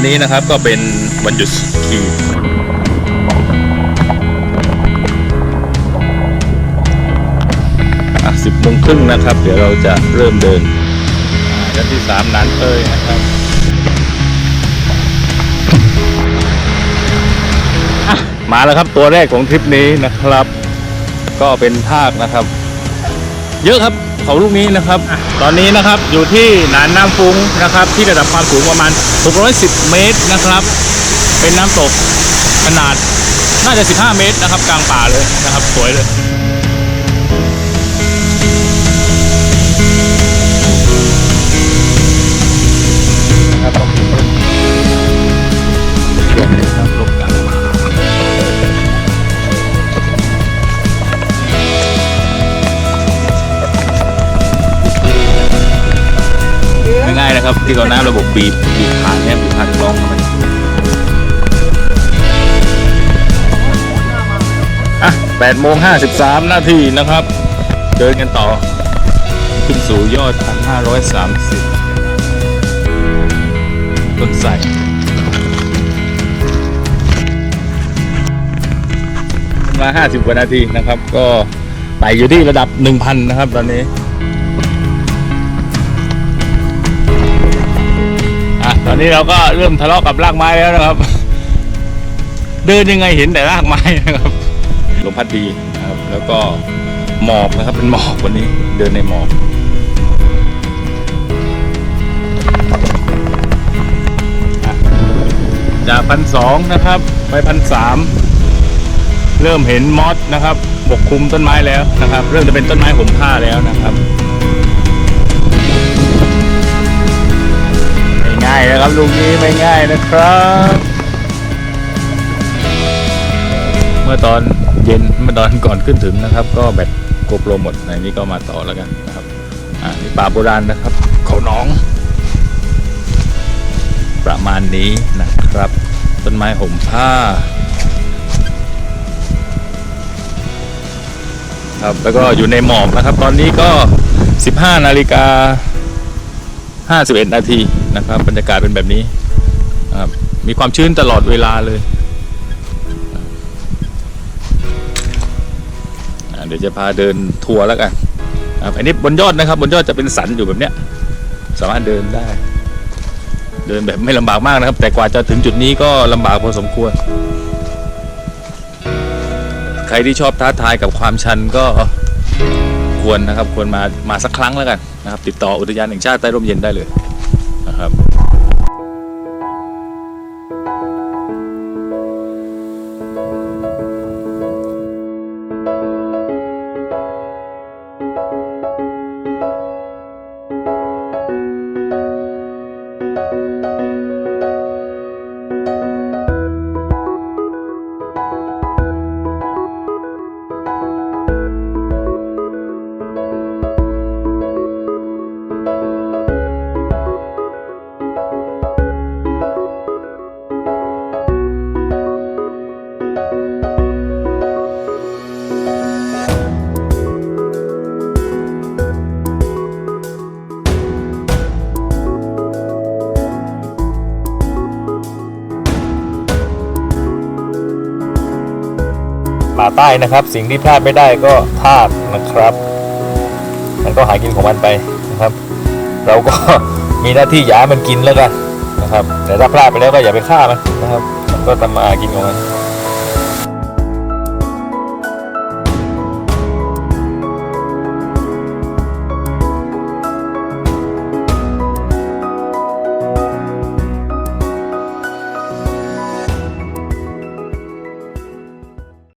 วันนี้นะครับก็เป็นวันหยุดขี่สิบโมงครึ่งนะครับ เดี๋ยวเราจะเริ่มเดินอ่าด้านที่สามนานเอยนะครับมาแล้วครับตัวแรกของทริปนี้นะครับ ก็เป็นทากนะครับ เยอะครับ เขาลูกนี้นะครับ ตอนนี้นะครับอยู่ที่หนานน้ำฟุ้งนะครับ ที่ระดับความสูงประมาณ 610 เมตรนะครับ เป็นน้ำตกขนาดน่าจะ 15 เมตรนะครับ กลางป่าเลยนะครับ สวยเลย ที่เขาน้ำระบบบีบบีบผ่านเนี่ยบีบผ่านกล้องมันอะ8โมง53นาทีนะครับ เดินกันต่อ ขึ้นสู่ยอด1,530ต้นใส่มา50กว่านาทีนะครับ ก็ไต่อยู่ที่ระดับ1,000นะครับตอนนี้ ตอนนี้เราก็เริ่มทะเลาะกับรากไม้แล้วนะครับ เดินยังไงเห็นแต่รากไม้นะครับลมพัดดีนะครับ แล้วก็หมอกนะครับ เป็นหมอกวันนี้เดินในหมอกจากพันสองนะครับ ไปพันสามเริ่มเห็นมอสนะครับปกคลุมต้นไม้แล้วนะครับ เริ่มจะเป็นต้นไม้ห่มผ้าแล้วนะครับ ง่ายนะครับลูกนี้ไม่ง่ายนะครับ เมื่อตอนเย็นเมื่อตอนก่อนขึ้นถึงนะครับ ก็แบตโกโปรหมดในนี้ก็มาต่อแล้วกันนะครับอ่านี่ป่าโบราณนะครับ เขาหน้อง ประมาณนี้นะครับ ต้นไม้ห่มผ้าครับแล้วก็อยู่ในหมอกนะครับ ตอนนี้ก็ 15 นาฬิกา 51 นาทีนะครับ บรรยากาศเป็นแบบนี้ครับมีความชื้นตลอดเวลาเลย เดี๋ยวจะพาเดินทัวร์แล้วกันอันนี้บนยอดนะครับ บนยอดจะเป็นสันอยู่แบบเนี้ย สามารถเดินได้ เดินแบบไม่ลำบากมากนะครับ แต่กว่าจะถึงจุดนี้ก็ลำบากพอสมควร ใครที่ชอบท้าทายกับความชันก็ ควรนะครับควรมามาสักครั้งแล้วกันนะครับ ติดต่ออุทยานแห่งชาติใต้ร่มเย็นได้เลยนะครับ ป่าใต้นะครับ สิ่งที่พลาดไม่ได้ก็ทากนะครับ มันก็หากินของมันไปนะครับ เราก็มีหน้าที่หยามันกินแล้วกันนะครับ แต่ถ้าพลาดไปแล้วก็อย่าไปฆ่ามันนะครับ มันก็ทำมากินของมัน